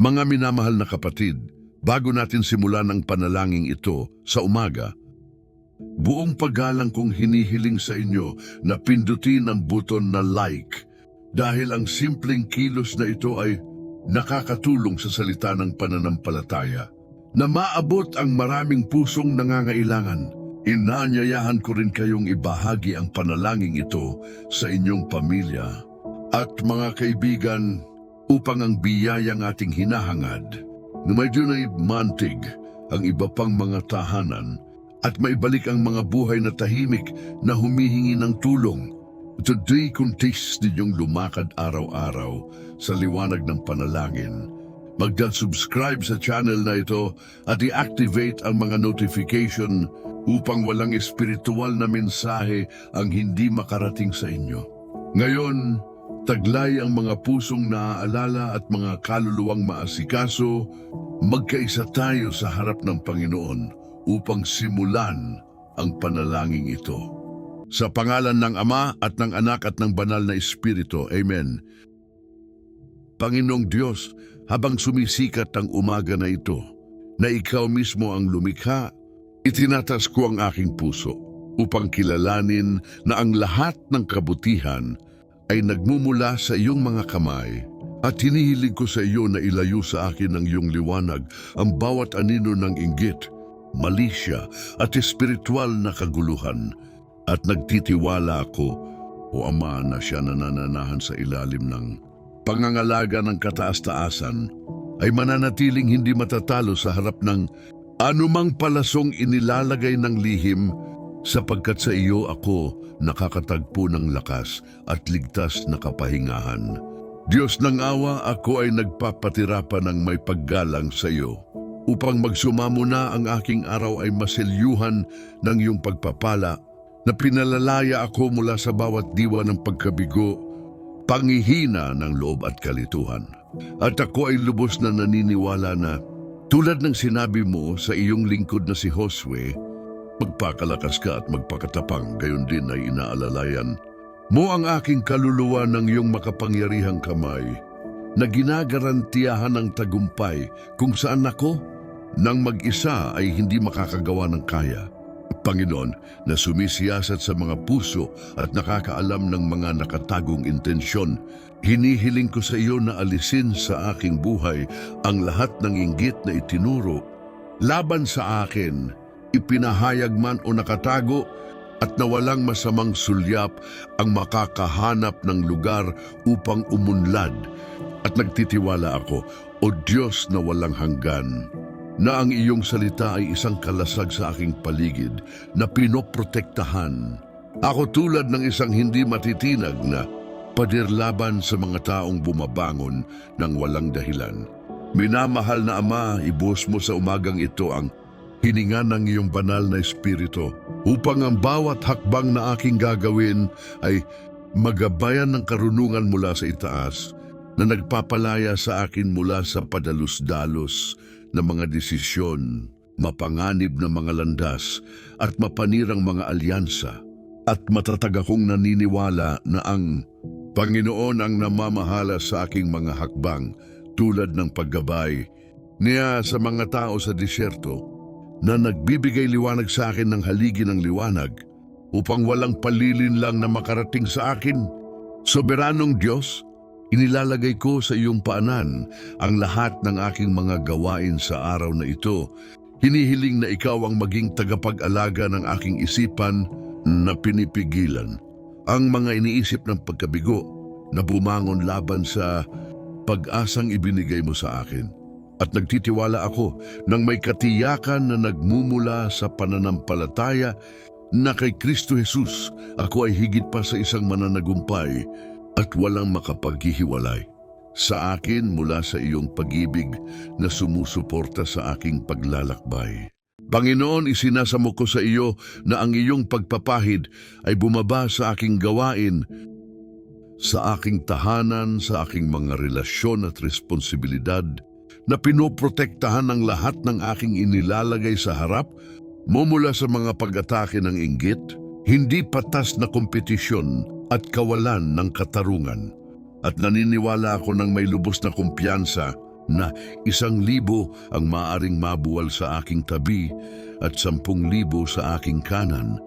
Mga minamahal na kapatid, bago natin simulan ang panalangin ito sa umaga, buong paggalang kong hinihiling sa inyo na pindutin ang buton na like dahil ang simpleng kilos na ito ay nakakatulong sa salita ng pananampalataya na maabot ang maraming pusong nangangailangan. Inaanyayahan ko rin kayong ibahagi ang panalangin ito sa inyong pamilya at mga kaibigan upang ang biyayang ating hinahangad na medyo na mantig ang iba pang mga tahanan at maibalik ang mga buhay na tahimik na humihingi ng tulong. Today kuntis ninyong lumakad araw-araw sa liwanag ng panalangin. Magda-subscribe sa channel na ito at i-activate ang mga notification upang walang espiritual na mensahe ang hindi makarating sa inyo. Ngayon, taglay ang mga pusong naaalala at mga kaluluwang maasikaso, magkaisa tayo sa harap ng Panginoon upang simulan ang panalangin ito. Sa pangalan ng Ama at ng Anak at ng Banal na Espiritu. Amen. Panginoong Diyos, habang sumisikat ang umaga na ito, na ikaw mismo ang lumikha, itinatas ko ang aking puso upang kilalanin na ang lahat ng kabutihan ay nagmumula sa iyong mga kamay. At hinihiling ko sa iyo na ilayo sa akin ng iyong liwanag ang bawat anino ng inggit, malisya at espiritual na kaguluhan. At nagtitiwala ako o Ama na siya na nananahan sa ilalim ng pangangalaga ng kataas-taasan ay mananatiling hindi matatalo sa harap ng anumang palasong inilalagay ng lihim sapagkat sa iyo ako nakakatagpo ng lakas at ligtas na kapahingahan. Diyos ng awa, ako ay nagpapatira pa ng may paggalang sa iyo upang magsumamo na ang aking araw ay maselyuhan ng iyong pagpapala na pinalalaya ako mula sa bawat diwa ng pagkabigo, pangihina ng loob at kalituhan. At ako ay lubos na naniniwala na tulad ng sinabi mo sa iyong lingkod na si Josue, magpakalakas ka at magpakatapang, gayon din ay inaalalayan mo ang aking kaluluwa ng iyong makapangyarihang kamay na ginagarantiyahan ng tagumpay kung saan ako nang mag-isa ay hindi makakagawa ng kaya. Panginoon, na sumisiyasat sa mga puso at nakakaalam ng mga nakatagong intensyon, hinihiling ko sa iyo na alisin sa aking buhay ang lahat ng inggit na itinuro laban sa akin, ipinahayag man o nakatago at na walang masamang sulyap ang makakahanap ng lugar upang umunlad at nagtitiwala ako, O Diyos na walang hanggan, na ang iyong salita ay isang kalasag sa aking paligid na pinoprotektahan. Ako tulad ng isang hindi matitinag na padirlaban sa mga taong bumabangon ng walang dahilan. Minamahal na Ama, ibus mo sa umagang ito ang hininga ng iyong banal na espiritu upang ang bawat hakbang na aking gagawin ay magabayan ng karunungan mula sa itaas na nagpapalaya sa akin mula sa padalus-dalos na mga desisyon, mapanganib na mga landas at mapanirang mga alyansa at matatag akong naniniwala na ang Panginoon ang namamahala sa aking mga hakbang tulad ng paggabay niya sa mga tao sa disyerto na nagbibigay liwanag sa akin ng haligi ng liwanag upang walang palilin lang na makarating sa akin. Soberanong Diyos, inilalagay ko sa iyong paanan ang lahat ng aking mga gawain sa araw na ito. Hinihiling na ikaw ang maging tagapag-alaga ng aking isipan na pinipigilan. Ang mga iniisip ng pagkabigo na bumangon laban sa pag-asang ibinigay mo sa akin. At nagtitiwala ako ng may katiyakan na nagmumula sa pananampalataya na kay Kristo Jesus ako ay higit pa sa isang mananagumpay at walang makapaghihiwalay. Sa akin mula sa iyong pag-ibig na sumusuporta sa aking paglalakbay. Panginoon, isinasamo ko sa iyo na ang iyong pagpapahid ay bumaba sa aking gawain, sa aking tahanan, sa aking mga relasyon at responsibilidad, na pinoprotektahan ng lahat ng aking inilalagay sa harap mumula sa mga pag-atake ng inggit, hindi patas na kompetisyon at kawalan ng katarungan. At naniniwala ako ng may lubos na kumpiyansa na isang libo ang maaring mabuwal sa aking tabi at sampung libo sa aking kanan,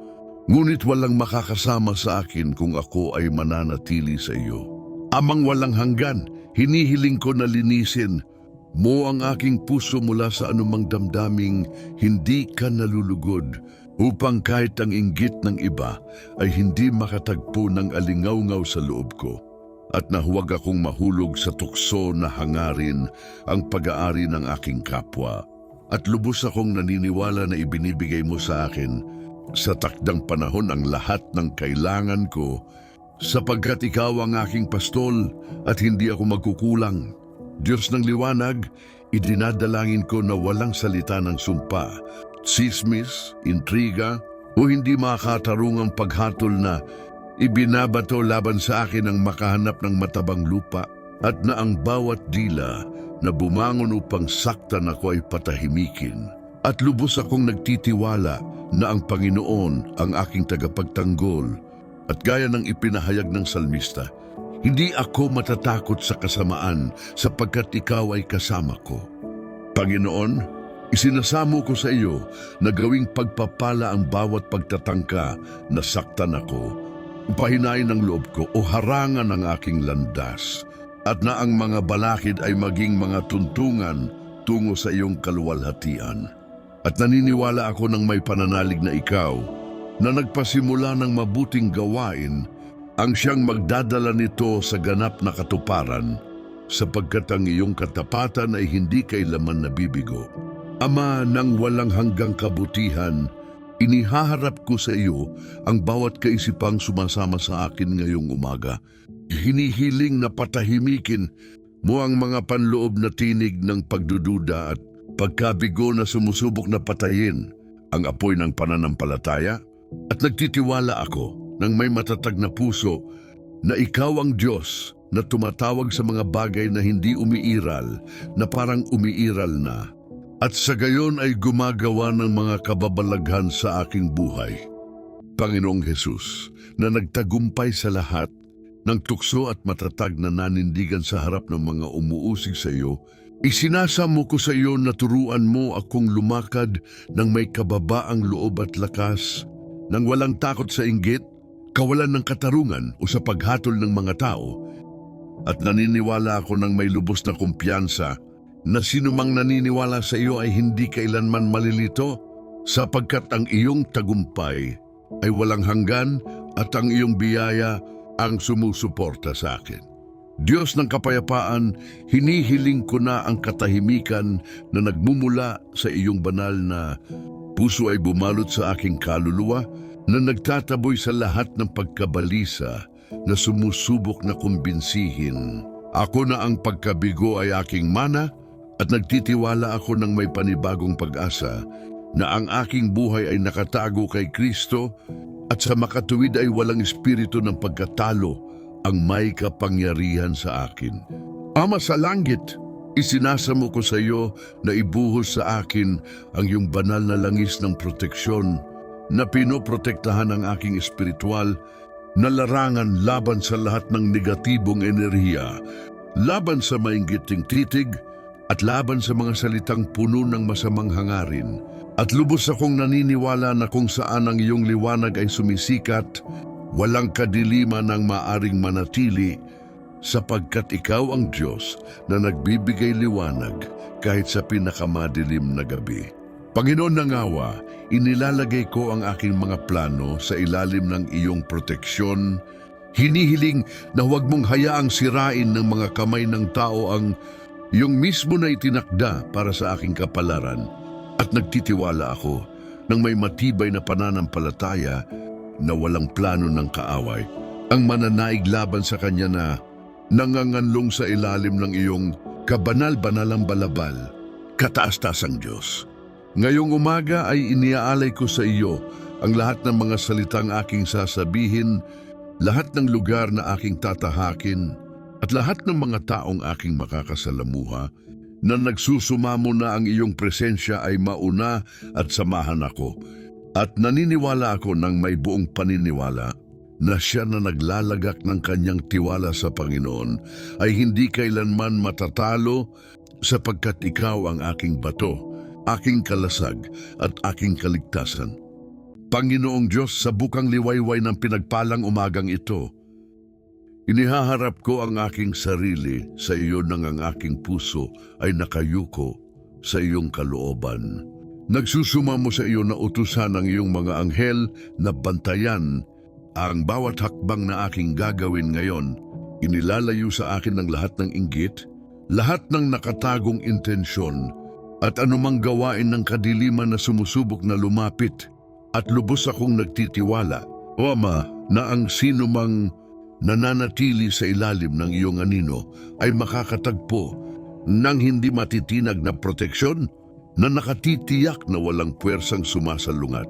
ngunit walang makakasama sa akin kung ako ay mananatili sa iyo. Amang walang hanggan, hinihiling ko na linisin mo ang aking puso mula sa anumang damdaming hindi ka nalulugod upang kahit ang inggit ng iba ay hindi makatagpo ng alingaw-ngaw sa loob ko at na huwag akong mahulog sa tukso na hangarin ang pag-aari ng aking kapwa. At lubos akong naniniwala na ibinibigay mo sa akin sa takdang panahon ang lahat ng kailangan ko sapagkat ikaw ang aking pastol at hindi ako magkukulang. Diyos ng liwanag, idinadalangin ko na walang salita ng sumpa, sismis, intriga, o hindi makatarungang paghatol na ibinabato laban sa akin ang makahanap ng matabang lupa at na ang bawat dila na bumangon upang saktan ako ay patahimikin. At lubos akong nagtitiwala na ang Panginoon ang aking tagapagtanggol at gaya ng ipinahayag ng salmista, hindi ako matatakot sa kasamaan sapagkat ikaw ay kasama ko. Panginoon, isinasamo ko sa iyo na gawing pagpapala ang bawat pagtatangka na saktan ako. Pahinain ang loob ko o harangan ang aking landas at na ang mga balakid ay maging mga tuntungan tungo sa iyong kaluwalhatian. At naniniwala ako ng may pananalig na ikaw na nagpasimula ng mabuting gawain ang siyang magdadala nito sa ganap na katuparan sapagkat ang iyong katapatan ay hindi kailaman nabibigo. Ama ng walang hanggang kabutihan, inihaharap ko sa iyo ang bawat kaisipang sumasama sa akin ngayong umaga. Hinihiling na patahimikin mo ang mga panloob na tinig ng pagdududa at pagkabigo na sumusubok na patayin ang apoy ng pananampalataya at nagtitiwala ako ng may matatag na puso na ikaw ang Diyos na tumatawag sa mga bagay na hindi umiiral na parang umiiral na at sa gayon ay gumagawa ng mga kababalaghan sa aking buhay. Panginoong Hesus, na nagtagumpay sa lahat ng tukso at matatag na nanindigan sa harap ng mga umuusig sa iyo, isinasamo ko sa iyo na turuan mo akong lumakad ng may kababaang loob at lakas, nang walang takot sa inggit, kawalan ng katarungan o sa paghatol ng mga tao, at naniniwala ako ng may lubos na kumpiyansa na sinumang naniniwala sa iyo ay hindi kailanman malilito sapagkat ang iyong tagumpay ay walang hanggan at ang iyong biyaya ang sumusuporta sa akin. Diyos ng kapayapaan, hinihiling ko na ang katahimikan na nagmumula sa iyong banal na puso ay bumalot sa aking kaluluwa na nagtataboy sa lahat ng pagkabalisa na sumusubok na kumbinsihin. Ako na ang pagkabigo ay aking mana at nagtitiwala ako ng may panibagong pag-asa na ang aking buhay ay nakatago kay Kristo at sa makatuwid ay walang espiritu ng pagkatalo ang may kapangyarihan sa akin. Ama sa langit, isinasamo ko sa iyo na ibuhos sa akin ang iyong banal na langis ng proteksyon na pinoprotektahan ang aking espiritual na larangan laban sa lahat ng negatibong enerhiya, laban sa mainggiting titig, at laban sa mga salitang puno ng masamang hangarin. At lubos akong naniniwala na kung saan ang iyong liwanag ay sumisikat, walang kadiliman ang maaring manatili sapagkat ikaw ang Diyos na nagbibigay liwanag kahit sa pinakamadilim na gabi. Panginoon ng awa, inilalagay ko ang aking mga plano sa ilalim ng iyong proteksyon. Hinihiling na huwag mong hayaang sirain ng mga kamay ng tao ang yung mismo na itinakda para sa aking kapalaran at nagtitiwala ako ng may matibay na pananampalataya na walang plano ng kaaway ang mananaig laban sa kanya na nanganganlong sa ilalim ng iyong kabanal-banalang balabal, kataas-tasang Diyos. Ngayong umaga ay iniaalay ko sa iyo ang lahat ng mga salitang aking sasabihin, lahat ng lugar na aking tatahakin, at lahat ng mga taong aking makakasalamuha na nagsusumamo na ang iyong presensya ay mauna at samahan ako. At naniniwala ako ng may buong paniniwala na siya na naglalagak ng kanyang tiwala sa Panginoon ay hindi kailanman matatalo sapagkat ikaw ang aking bato, aking kalasag at aking kaligtasan. Panginoong Diyos, sa bukang liwayway ng pinagpalang umagang ito, inihaharap ko ang aking sarili sa iyo nang ang aking puso ay nakayuko sa iyong kalooban. Nagsusuma mo sa iyo na utusan ang iyong mga anghel na bantayan ang bawat hakbang na aking gagawin ngayon. Inilalayo sa akin ng lahat ng inggit, lahat ng nakatagong intensyon, at anumang gawain ng kadiliman na sumusubok na lumapit, at lubos akong nagtitiwala, O Ama, na ang sino mang nananatili sa ilalim ng iyong anino ay makakatagpo ng hindi matitinag na proteksyon na nakatitiyak na walang puwersang sumasalungat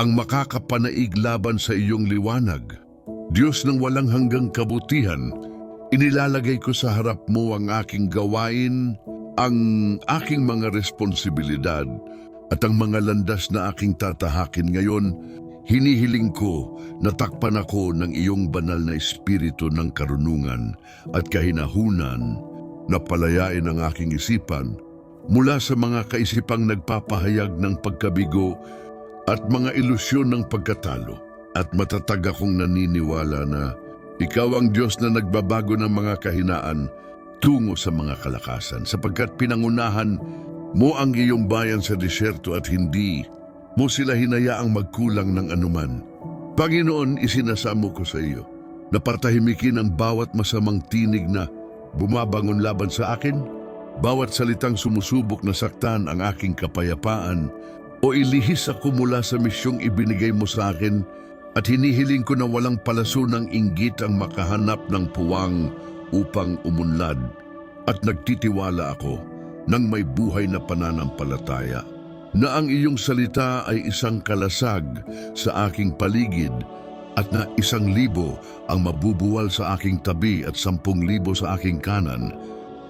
ang makakapanaig laban sa iyong liwanag. Diyos ng walang hanggang kabutihan, inilalagay ko sa harap mo ang aking gawain, ang aking mga responsibilidad at ang mga landas na aking tatahakin ngayon, hinihiling ko na takpan ako ng iyong banal na espiritu ng karunungan at kahinahunan na palayain ang aking isipan mula sa mga kaisipang nagpapahayag ng pagkabigo at mga ilusyon ng pagkatalo. At matatag akong naniniwala na ikaw ang Diyos na nagbabago ng mga kahinaan tungo sa mga kalakasan sapagkat pinangunahan mo ang iyong bayan sa disyerto at hindi mo sila hinayaang magkulang ng anuman. Panginoon, isinasamo ko sa iyo na patahimikin ang bawat masamang tinig na bumabangon laban sa akin, bawat salitang sumusubok na saktan ang aking kapayapaan o ilihis ako mula sa misyong ibinigay mo sa akin at hinihiling ko na walang palaso ng inggit ang makahanap ng puwang upang umunlad at nagtitiwala ako ng may buhay na pananampalataya na ang iyong salita ay isang kalasag sa aking paligid at na isang libo ang mabubuwal sa aking tabi at sampung libo sa aking kanan.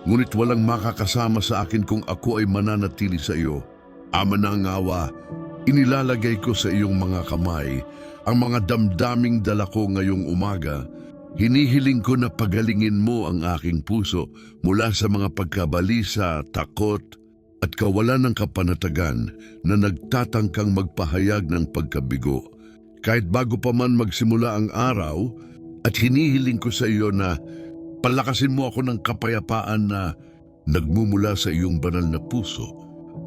Ngunit walang makakasama sa akin kung ako ay mananatili sa iyo. Ama ng awa, inilalagay ko sa iyong mga kamay ang mga damdaming dala ko ngayong umaga. Hinihiling ko na pagalingin mo ang aking puso mula sa mga pagkabalisa, takot, at kawalan ng kapanatagan na nagtatangkang magpahayag ng pagkabigo. Kahit bago pa man magsimula ang araw, at hinihiling ko sa iyo na palakasin mo ako ng kapayapaan na nagmumula sa iyong banal na puso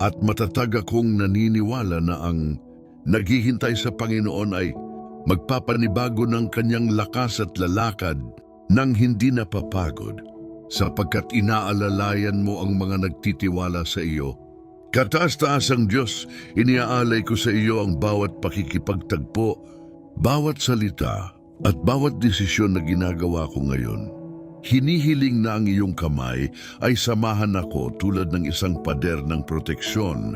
at matatag akong naniniwala na ang naghihintay sa Panginoon ay magpapanibago ng kanyang lakas at lalakad nang hindi napapagod sapagkat inaalalayan mo ang mga nagtitiwala sa iyo. Kataas-taas ang Diyos, iniaalay ko sa iyo ang bawat pakikipagtagpo, bawat salita at bawat desisyon na ginagawa ko ngayon. Hinihiling na ang iyong kamay ay samahan ako tulad ng isang pader ng proteksyon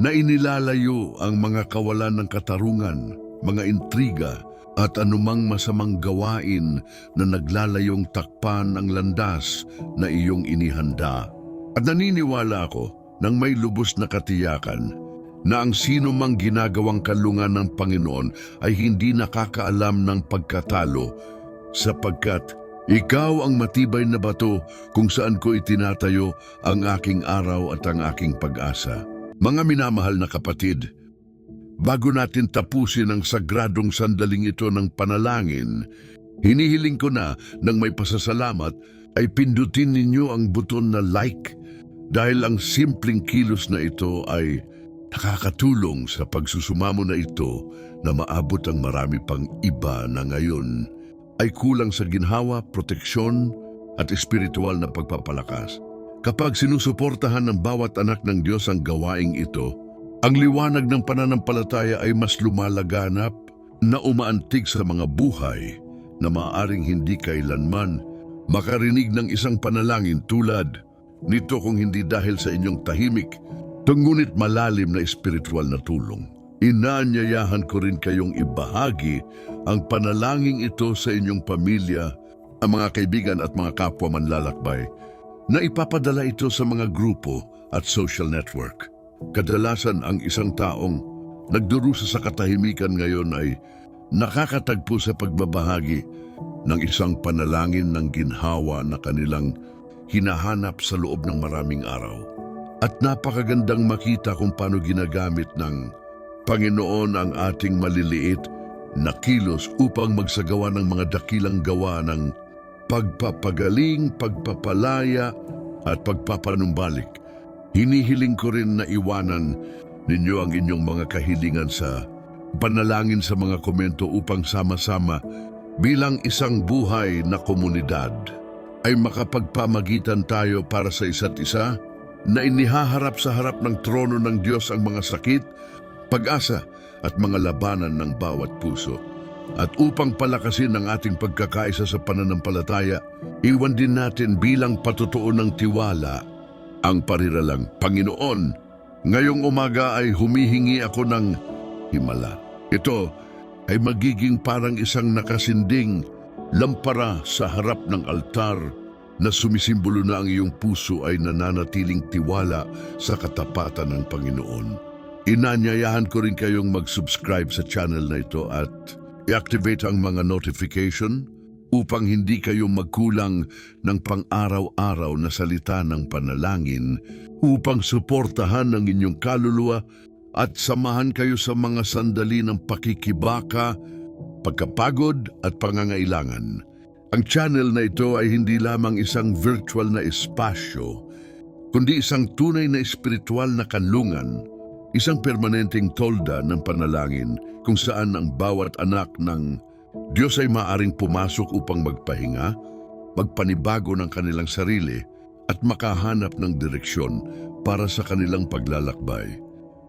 na inilalayo ang mga kawalan ng katarungan, mga intriga at anumang masamang gawain na naglalayong takpan ang landas na iyong inihanda. At naniniwala ako nang may lubos na katiyakan na ang sino mang ginagawang kalungan ng Panginoon ay hindi nakakaalam ng pagkatalo sapagkat ikaw ang matibay na bato kung saan ko itinatayo ang aking araw at ang aking pag-asa. Mga minamahal na kapatid, bago natin tapusin ang sagradong sandaling ito ng panalangin, hinihiling ko na ng may pasasalamat ay pindutin ninyo ang buton na like dahil ang simpleng kilos na ito ay nakakatulong sa pagsusumamo na ito na maabot ang marami pang iba na ngayon ay kulang sa ginhawa, proteksyon at espiritual na pagpapalakas. Kapag sinusuportahan ng bawat anak ng Diyos ang gawaing ito, ang liwanag ng pananampalataya ay mas lumalaganap na umaantig sa mga buhay na maaring hindi kailanman makarinig ng isang panalangin tulad nito kung hindi dahil sa inyong tahimik, tungunit malalim na espiritual na tulong. Inaanyayahan ko rin kayong ibahagi ang panalangin ito sa inyong pamilya, ang mga kaibigan at mga kapwa manlalakbay, na ipapadala ito sa mga grupo at social network. Kadalasan ang isang taong nagdurusa sa katahimikan ngayon ay nakakatagpo sa pagbabahagi ng isang panalangin ng ginhawa na kanilang hinahanap sa loob ng maraming araw. At napakagandang makita kung paano ginagamit ng Panginoon ang ating maliliit na kilos upang magsagawa ng mga dakilang gawa ng pagpapagaling, pagpapalaya at pagpapanumbalik. Hinihiling ko rin na iwanan ninyo ang inyong mga kahilingan sa panalangin sa mga komento upang sama-sama bilang isang buhay na komunidad ay makapagpamagitan tayo para sa isa't isa na inihaharap sa harap ng trono ng Diyos ang mga sakit, pag-asa at mga labanan ng bawat puso. At upang palakasin ang ating pagkakaisa sa pananampalataya, iwan din natin bilang patutuo ng tiwala ang pariralang Panginoon. Ngayong umaga ay humihingi ako ng himala. Ito ay magiging parang isang nakasinding lampara sa harap ng altar na sumisimbolo na ang iyong puso ay nananatiling tiwala sa katapatan ng Panginoon. Inanyayahan ko rin kayong mag-subscribe sa channel na ito at i-activate ang mga notification upang hindi kayo magkulang ng pang-araw-araw na salita ng panalangin upang suportahan ang inyong kaluluwa at samahan kayo sa mga sandali ng pakikibaka, pagkapagod at pangangailangan. Ang channel na ito ay hindi lamang isang virtual na espasyo, kundi isang tunay na espiritual na kanlungan, isang permanenteng tolda ng panalangin kung saan ang bawat anak ng Diyos ay maaring pumasok upang magpahinga, magpanibago ng kanilang sarili at makahanap ng direksyon para sa kanilang paglalakbay.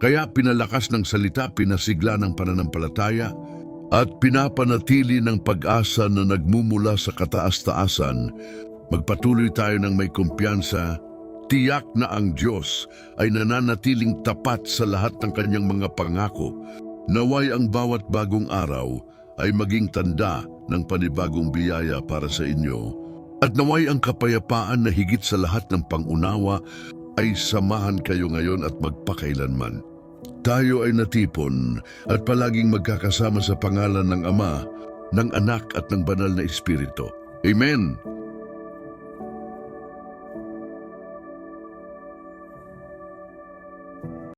Kaya pinalakas ng salita, pinasigla ng pananampalataya at pinapanatili ng pag-asa na nagmumula sa kataas-taasan. Magpatuloy tayo ng may kumpiyansa, tiyak na ang Diyos ay nananatiling tapat sa lahat ng kanyang mga pangako. Naway ang bawat bagong araw ay maging tanda ng panibagong biyaya para sa inyo. At naway ang kapayapaan na higit sa lahat ng pangunawa ay samahan kayo ngayon at magpakailanman. Tayo ay natipon at palaging magkakasama sa pangalan ng Ama, ng Anak at ng Banal na Espiritu. Amen.